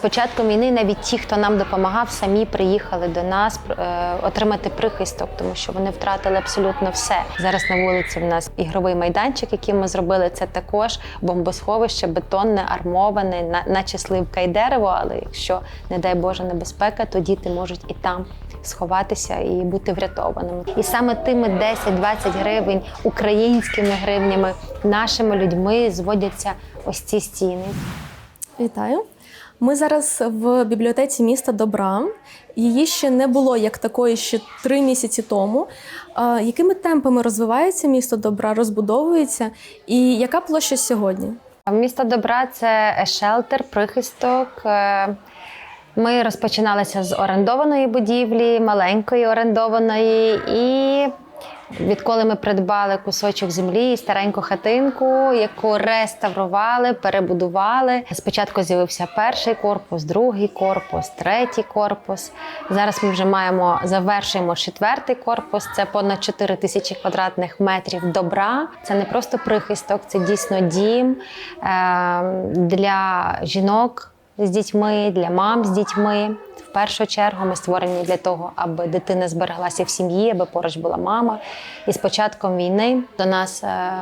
початком війни навіть ті, хто нам допомагав, самі приїхали до нас е, отримати прихисток, тому що вони втратили абсолютно все. Зараз на вулиці в нас ігровий майданчик, який ми зробили. Це також бомбосховище, бетонне, армоване, на- наче сливка і дерево. Але якщо, не дай Боже, небезпека, то діти можуть і там сховатися і бути врятованими. І саме тими 10-20 гривень українськими гривнями, нашими людьми зводяться ось ці стіни. Вітаю. Ми зараз в бібліотеці міста Добра. Її ще не було як такої ще три місяці тому. Якими темпами розвивається місто Добра, розбудовується, і яка площа сьогодні? Місто добра це шелтер, прихисток. Е, Ми розпочиналися з орендованої будівлі, маленької орендованої, і відколи ми придбали кусочок землі і стареньку хатинку, яку реставрували, перебудували. Спочатку з'явився перший корпус, другий корпус, третій корпус. Зараз ми вже маємо завершуємо четвертий корпус. Це понад 4 тисячі квадратних метрів добра. Це не просто прихисток, це дійсно дім е, для жінок з дітьми, для мам з дітьми. В першу чергу ми створені для того, аби дитина збереглася в сім'ї, аби поруч була мама. І з початком війни до нас е,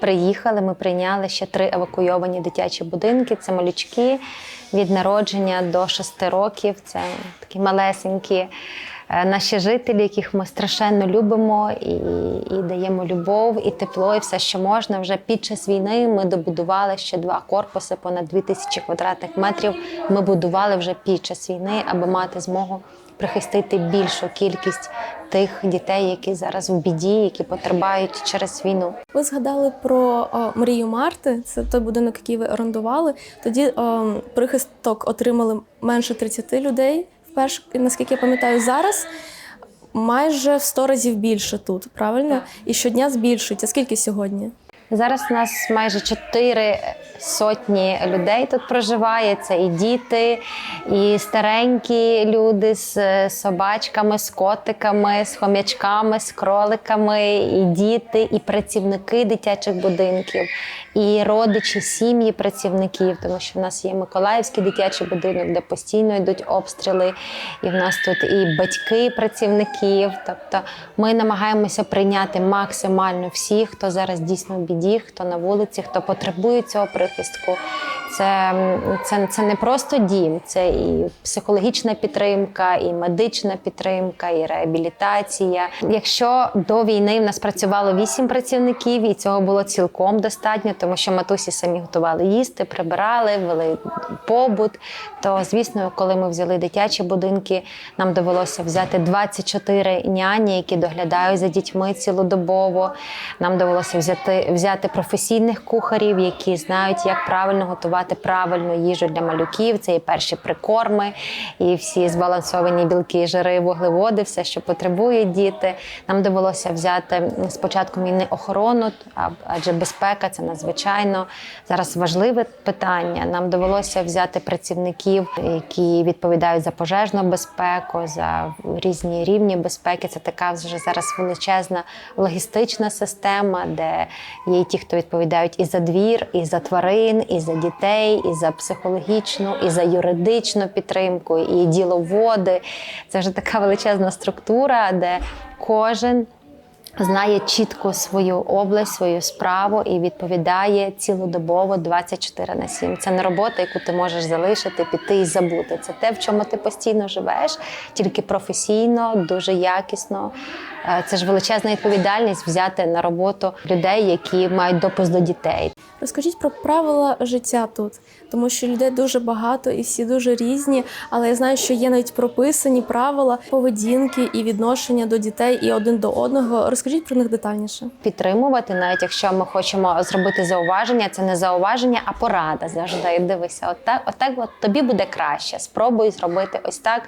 приїхали. Ми прийняли ще три евакуйовані дитячі будинки. Це малючки від народження до шести років. Це такі малесенькі. Е, Наші жителі, яких ми страшенно любимо і, і даємо любов і тепло, і все, що можна. Вже під час війни ми добудували ще два корпуси, понад 2000 квадратних метрів. Ми будували вже під час війни, аби мати змогу прихистити більшу кількість тих дітей, які зараз в біді, які потерпають через війну. Ви згадали про о, мрію Марти, це той будинок, який ви орендували. Тоді о, прихисток отримали менше 30 людей. Вперше, наскільки я пам'ятаю, зараз майже в 100 разів більше тут, правильно? І щодня збільшується. Скільки сьогодні? Зараз у нас майже чотири сотні людей тут проживає. Це і діти, і старенькі люди з е, собачками, з котиками, з хомячками, з кроликами, і діти, і працівники дитячих будинків, і родичі, сім'ї працівників, тому що в нас є Миколаївський дитячий будинок, де постійно йдуть обстріли. І в нас тут і батьки працівників. Тобто ми намагаємося прийняти максимально всіх, хто зараз дійсно в біді, хто на вулиці, хто потребує цього прихистку. Це, це, це не просто дім, це і психологічна підтримка, і медична підтримка, і реабілітація. Якщо до війни в нас працювало вісім працівників, і цього було цілком достатньо, тому що матусі самі готували їсти, прибирали, вели побут. То звісно, коли ми взяли дитячі будинки, нам довелося взяти 24 няні, які доглядають за дітьми цілодобово. Нам довелося взяти, взяти професійних кухарів, які знають, як правильно готувати правильну їжу для малюків. Це і перші прикорми, і всі збалансовані білки, жири, вуглеводи, все, що потребують діти. Нам довелося взяти з початком війни охорону, адже безпека це надзвичайно зараз важливе питання. Нам довелося взяти працівників, які відповідають за пожежну безпеку, за різні рівні безпеки. Це така вже зараз величезна логістична система, де є і ті, хто відповідають і за двір, і за тварин, і за дітей, і за психологічну, і за юридичну підтримку, і діловоди. Це вже така величезна структура, де кожен знає чітко свою область, свою справу і відповідає цілодобово 24 на 7. Це не робота, яку ти можеш залишити, піти і забути. Це те, в чому ти постійно живеш, тільки професійно, дуже якісно. Е, Це ж величезна відповідальність взяти на роботу людей, які мають допуск до дітей. Розкажіть про правила життя тут, тому що людей дуже багато і всі дуже різні. Але я знаю, що є навіть прописані правила поведінки і відношення до дітей і один до одного. Розкажіть про них детальніше. підтримувати, навіть якщо ми хочемо зробити зауваження, це не зауваження, а порада завжди. Дивися, отак, отак от тобі буде краще. Спробуй зробити ось так,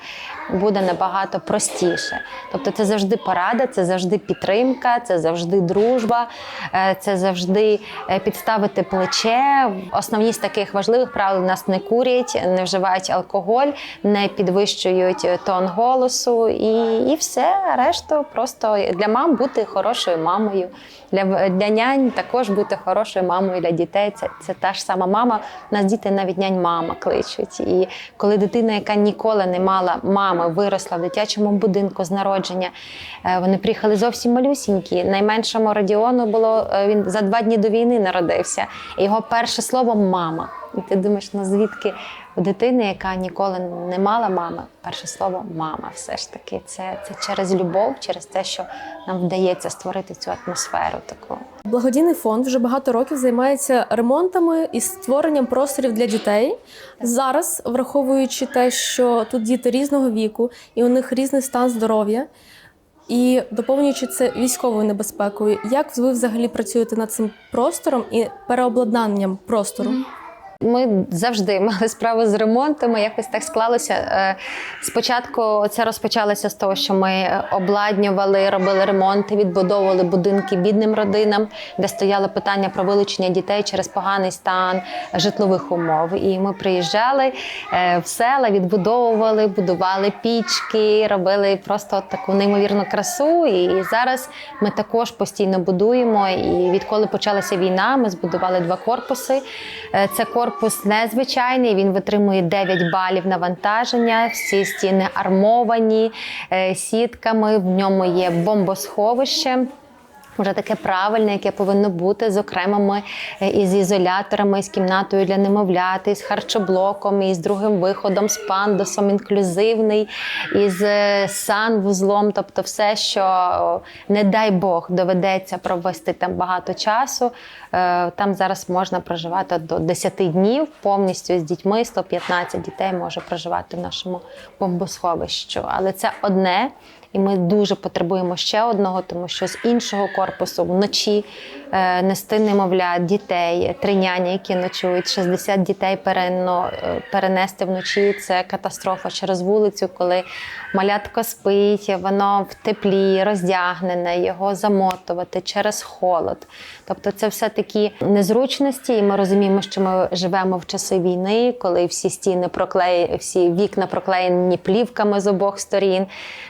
буде набагато простіше. Тобто, це завжди порада, це завжди підтримка, це завжди дружба, е, це завжди е, підставити плече. Основні з таких важливих правил нас не курять, не вживають алкоголь, не підвищують тон голосу і, і все. Решту просто для мам бути хорошою мамою. Для, для нянь також бути хорошою мамою для дітей. Це, це та ж сама мама. У нас діти навіть нянь мама кличуть. І коли дитина, яка ніколи не мала мами, виросла в дитячому будинку з народження, е, вони приїхали зовсім малюсінькі. Найменшому Радіону було е, він за два дні до війни народився. Його перше слово мама. І ти думаєш, ну звідки у дитини, яка ніколи не мала мами, перше слово мама. Все ж таки, це, це через любов, через те, що нам вдається створити цю атмосферу таку. Благодійний фонд вже багато років займається ремонтами і створенням просторів для дітей. Зараз, враховуючи те, що тут діти різного віку і у них різний стан здоров'я, і доповнюючи це військовою небезпекою, як ви взагалі працюєте над цим простором і переобладнанням простору? Ми завжди мали справу з ремонтами. Якось так склалося. Е, Спочатку це розпочалося з того, що ми обладнювали, робили ремонти, відбудовували будинки бідним родинам, де стояло питання про вилучення дітей через поганий стан житлових умов. І ми приїжджали е, в села, відбудовували, будували пічки, робили просто таку неймовірну красу. І зараз ми також постійно будуємо. І відколи почалася війна, ми збудували два корпуси. Е, Це корпус незвичайний. Він витримує 9 балів навантаження. Всі стіни армовані е, сітками. В ньому є бомбосховище. Вже таке правильне, яке повинно бути з окремими е, із ізоляторами, з кімнатою для немовляти, з харчоблоком, із другим виходом, з пандусом, інклюзивний, із е, санвузлом. Тобто, все, що не дай Бог доведеться провести там багато часу. Е, Там зараз можна проживати до 10 днів повністю з дітьми. 115 дітей може проживати в нашому бомбосховищу. Але це одне. І ми дуже потребуємо ще одного, тому що з іншого корпусу вночі е, нести немовлят, дітей, три няні, які ночують, 60 дітей перено, е, перенести вночі це катастрофа через вулицю, коли малятко спить, воно в теплі, роздягнене, його замотувати через холод. Тобто це все такі незручності, і ми розуміємо, що ми живемо в часи війни, коли всі стіни проклеї, всі вікна проклеєні плівками з обох сторін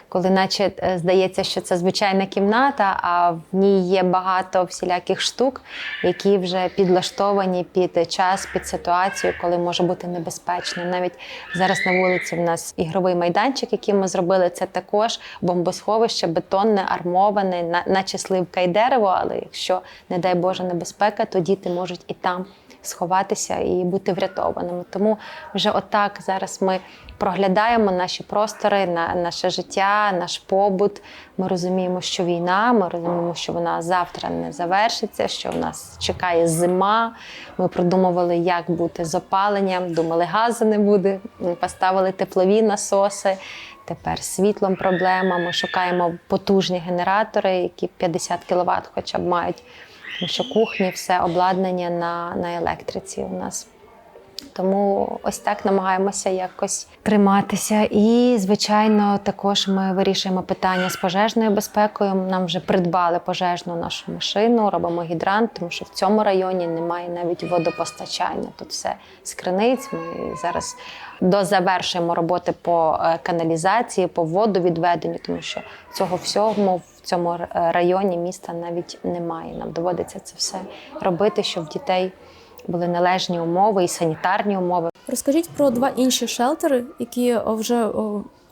коли наче е, здається, що це звичайна кімната, а в ній є багато всіляких штук, які вже підлаштовані під час, під ситуацію, коли може бути небезпечно. Навіть зараз на вулиці в нас ігровий майданчик, який ми зробили, це також бомбосховище, бетонне, армоване, на- наче сливка і дерево. Але якщо, не дай Боже, небезпека, то діти можуть і там сховатися і бути врятованими. Тому вже отак зараз ми проглядаємо наші простори, на наше життя, наш побут. Ми розуміємо, що війна, ми розуміємо, що вона завтра не завершиться, що в нас чекає зима. Ми продумували, як бути з опаленням, думали, газу не буде. Поставили теплові насоси. Тепер світлом проблема. Ми шукаємо потужні генератори, які 50 кВт хоча б мають. Тому що кухні, все обладнання на, на електриці у нас. Тому ось так намагаємося якось триматися. І, звичайно, також ми вирішуємо питання з пожежною безпекою. Нам вже придбали пожежну нашу машину, робимо гідрант, тому що в цьому районі немає навіть водопостачання. Тут все з криниць. Ми зараз дозавершуємо роботи по е, каналізації, по водовідведенню, тому що цього всього в цьому районі міста навіть немає. Нам доводиться це все робити, щоб дітей були належні умови і санітарні умови. Розкажіть про два інші шелтери, які вже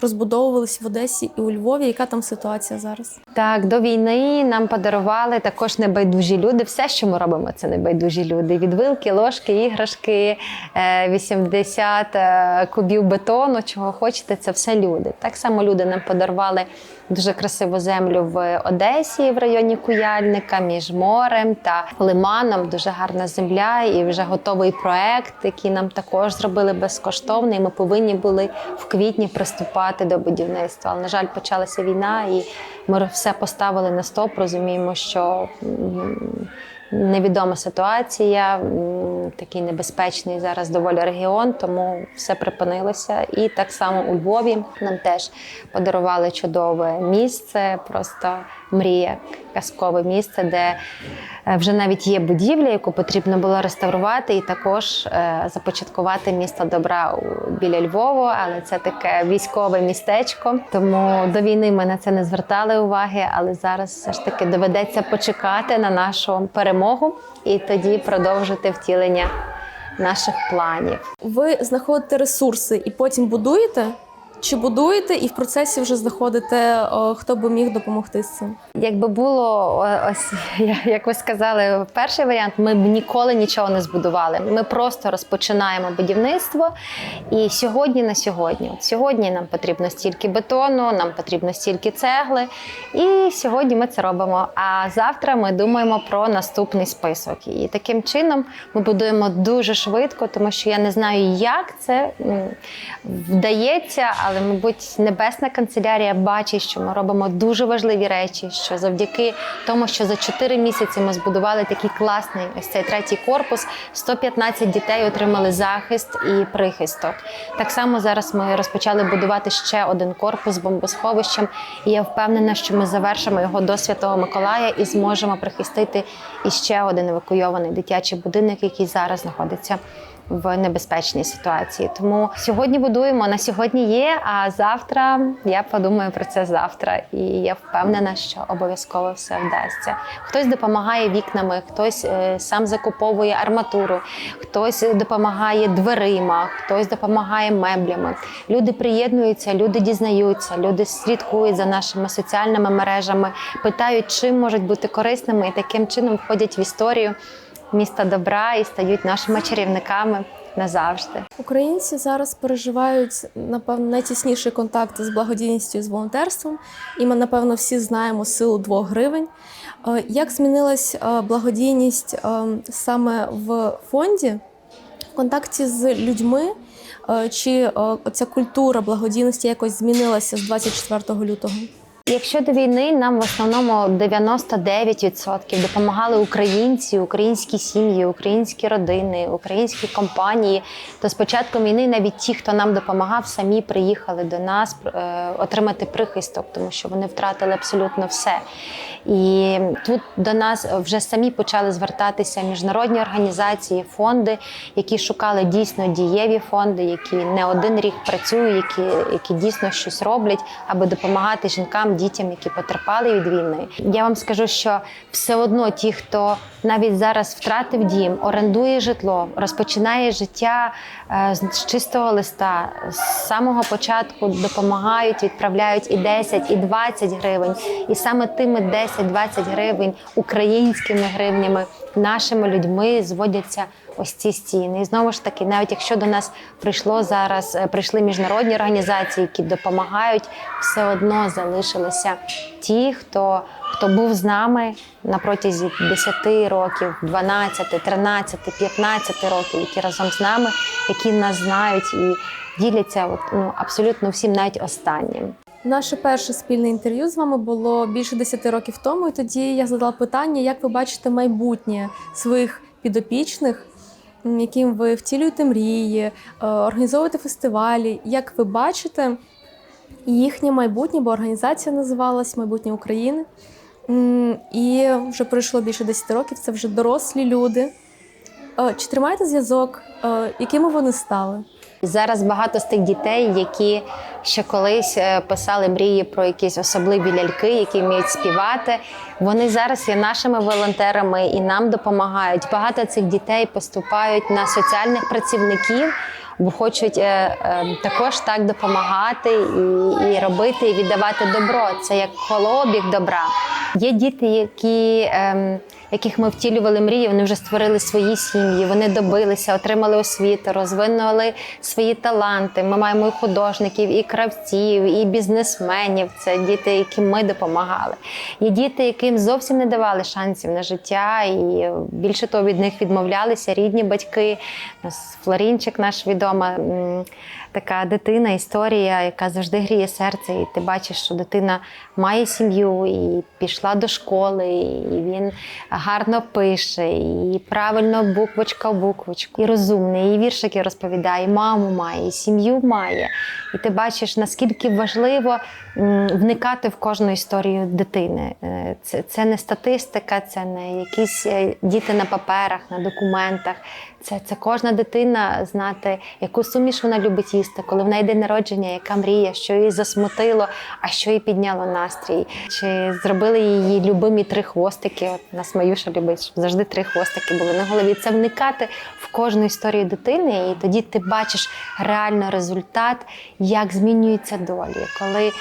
розбудовувались в Одесі і у Львові. Яка там ситуація зараз? Так, до війни нам подарували також небайдужі люди. Все, що ми робимо, це небайдужі люди. Від вилки, ложки, іграшки, е, 80 е, кубів бетону, чого хочете, це все люди. Так само люди нам подарували дуже красиву землю в Одесі, в районі Куяльника, між морем та лиманом. Дуже гарна земля і вже готовий проект, який нам також зробили безкоштовно. І ми повинні були в квітні приступати до будівництва. Але, на жаль, почалася війна, і ми все поставили на стоп. Розуміємо, що невідома ситуація. такий небезпечний зараз доволі регіон, тому все припинилося. І так само у Львові нам теж подарували чудове місце, просто мрія, казкове місце, де е, вже навіть є будівля, яку потрібно було реставрувати, і також е, започаткувати місто добра біля Львова, але це таке військове містечко. Тому до війни ми на це не звертали уваги, але зараз все ж таки доведеться почекати на нашу перемогу і тоді продовжити втілення наших планів. Ви знаходите ресурси і потім будуєте? Чи будуєте і в процесі вже знаходите, хто би міг допомогти з цим? Якби було ось як ви сказали, перший варіант, ми б ніколи нічого не збудували. Ми просто розпочинаємо будівництво. І сьогодні на сьогодні, от сьогодні нам потрібно стільки бетону, нам потрібно стільки цегли. І сьогодні ми це робимо. А завтра ми думаємо про наступний список. І таким чином ми будуємо дуже швидко, тому що я не знаю, як це вдається, але, мабуть, небесна канцелярія бачить, що ми робимо дуже важливі речі. Що завдяки тому, що за 4 місяці ми збудували такий класний ось цей третій корпус, 115 дітей отримали захист і прихисток. Так само зараз ми розпочали будувати ще один корпус з бомбосховищем, і я впевнена, що ми завершимо його до Святого Миколая і зможемо прихистити іще один евакуйований дитячий будинок, який зараз знаходиться в небезпечній ситуації. Тому сьогодні будуємо на сьогодні є. А завтра я подумаю про це завтра, і я впевнена, що обов'язково все вдасться. Хтось допомагає вікнами, хтось е, сам закуповує арматуру, хтось допомагає дверима, хтось допомагає меблями. Люди приєднуються, люди дізнаються, люди слідкують за нашими соціальними мережами, питають, чим можуть бути корисними, і таким чином входять в історію міста добра і стають нашими чарівниками назавжди. Українці зараз переживають напевно найтісніший контакт з благодійністю і з волонтерством. І ми, напевно, всі знаємо силу двох гривень. Е, Як змінилась е, благодійність е, саме в фонді в контакті з людьми? Чи ця культура благодійності якось змінилася з 24 лютого? Якщо до війни нам в основному 99% допомагали українці, українські сім'ї, українські родини, українські компанії, то з початком війни навіть ті, хто нам допомагав, самі приїхали до нас е, отримати прихисток, тому що вони втратили абсолютно все. І тут до нас вже самі почали звертатися міжнародні організації, фонди, які шукали дійсно дієві фонди, які не один рік працюють, які, які дійсно щось роблять, аби допомагати жінкам, дітям, які потерпали від війни. Я вам скажу, що все одно ті, хто навіть зараз втратив дім, орендує житло, розпочинає життя е, з чистого листа, з самого початку допомагають, відправляють і 10, і 20 гривень. І саме тими 10-20 гривень українськими гривнями, нашими людьми зводяться ось ці стіни. І знову ж таки, навіть якщо до нас прийшло зараз, е, прийшли міжнародні організації, які допомагають, все одно залишилися ті, хто, хто був з нами на протязі 10 років, 12, 13, 15 років, які разом з нами, які нас знають і діляться от, ну, абсолютно всім, навіть останнім. Наше перше спільне інтерв'ю з вами було більше 10 років тому. І тоді я задала питання, як ви бачите майбутнє своїх підопічних, яким ви втілюєте мрії, е, організовуєте фестивалі. Як ви бачите їхнє майбутнє, бо організація називалась Майбутнє України. І вже пройшло більше 10 років. Це вже дорослі люди. Е, Чи тримаєте зв'язок? Е, Якими вони стали? Зараз багато з тих дітей, які ще колись е, писали мрії про якісь особливі ляльки, які вміють співати. Вони зараз є нашими волонтерами і нам допомагають. Багато цих дітей поступають на соціальних працівників, бо хочуть е, е, також так допомагати і, і робити, і віддавати добро. Це як колообіг добра. Є діти, які. Яких ми втілювали мрії, вони вже створили свої сім'ї, вони добилися, отримали освіту, розвинули свої таланти. Ми маємо і художників, і кравців, і бізнесменів. Це діти, яким ми допомагали. Є діти, яким зовсім не давали шансів на життя, і більше того від них відмовлялися рідні батьки. Флорінчик наш відома. Така дитина, історія, яка завжди гріє серце, і ти бачиш, що дитина має сім'ю і пішла до школи, і він гарно пише, і правильно буквочка в буквочку, і розумний, і віршики розповідає, і маму має, і сім'ю має. І ти бачиш, наскільки важливо вникати в кожну історію дитини. Е, Це, це не статистика, це не якісь е, діти на паперах, на документах. Це, це кожна дитина знати, яку суміш вона любить їсти, коли в неї день народження, яка мрія, що її засмутило, а що їй підняло настрій. Чи зробили її любимі три хвостики? От нас Маюша любить, щоб завжди три хвостики були на голові. Це вникати в кожну історію дитини, і тоді ти бачиш реально результат, як змінюються долі. Коли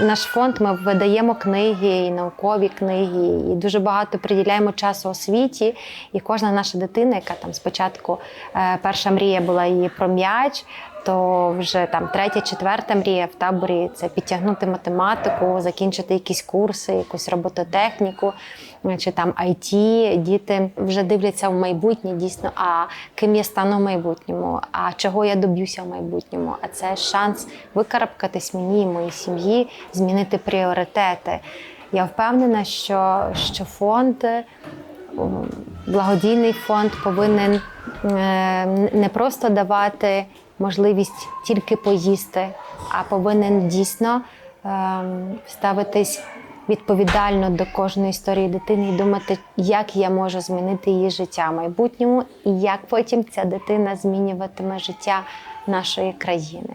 наш фонд ми видаємо книги, і наукові книги, і дуже багато приділяємо часу освіті. І кожна наша дитина, яка там спочатку е, перша мрія була її про м'яч, то вже там третя, четверта мрія в таборі це підтягнути математику, закінчити якісь курси, якусь робототехніку е, чи там IT. Діти вже дивляться в майбутнє дійсно. А ким я стану в майбутньому? А чого я доб'юся в майбутньому? А це шанс викарабкатись мені і моїй сім'ї, змінити пріоритети. Я впевнена, що, що фонд благодійний фонд повинен е, не просто давати можливість тільки поїсти, а повинен дійсно ем, ставитись відповідально до кожної історії дитини і думати, як я можу змінити її життя в майбутньому, і як потім ця дитина змінюватиме життя нашої країни.